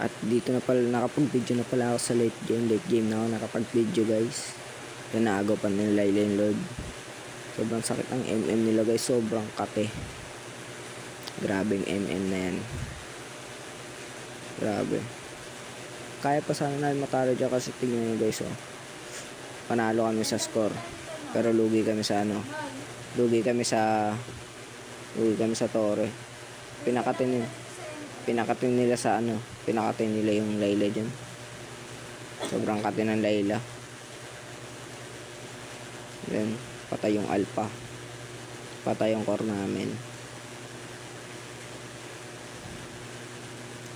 At dito na pala, nakapag-video na pala ako sa late game. Late game na ako nakapag-video guys. Naagaw pa nila yung Lord. Sobrang sakit ang MM nila guys. Sobrang kate. Grabe yung MM na yan. Grabe. Kaya pa sana namin matalo dyan kasi tingnan nyo guys oh. Panalo kami sa score. Pero lugi kami sa ano. Lugi kami sa Lugi kami sa Torre. Pinakatin yun. Pinakatin nila sa ano. Pinakatin nila yung Layla dyan. Sobrang kate ng Layla. Then, patay yung Alpha. Patay yung core namin.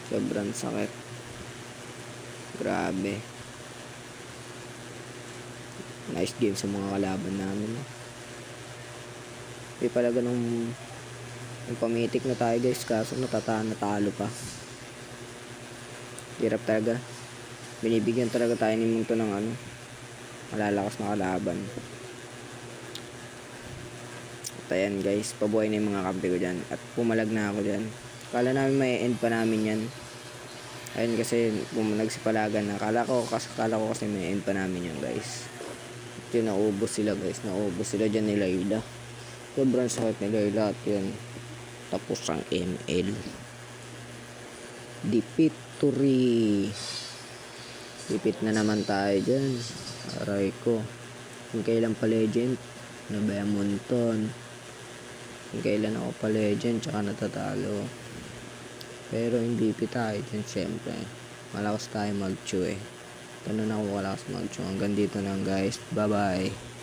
Sobrang sakit. Grabe. Nice game sa mga kalaban namin. Hindi pala ganun yung pamitik na tayo guys kaso natata natalo pa. Hirap talaga. Binibigyan talaga tayo ni Munto ng ano malalakas na kalaban. At ayan guys, pabuhay na yung mga kampi ko dyan. At pumalag na ako dyan. Kala namin may end pa namin yan. Ayun kasi nagsipalagan na. Kala ko, kasi, kala ko kasi may end pa namin yan guys. At yun, naubos sila guys. Naubos sila dyan ni Layla. Sobrang sakit ni Layla at yun. Tapos ang ML. Dipitory. Dipit na naman tayo dyan. Aray ko. Yung kailan pa legend. Nabaya Monton. Yung kailan ako pa legend. Tsaka natatalo. Pero MVP tayo dyan syempre. Malakas tayo mag-chew eh. Ganun ako malakas mag-chew. Hanggang dito lang guys. Bye bye.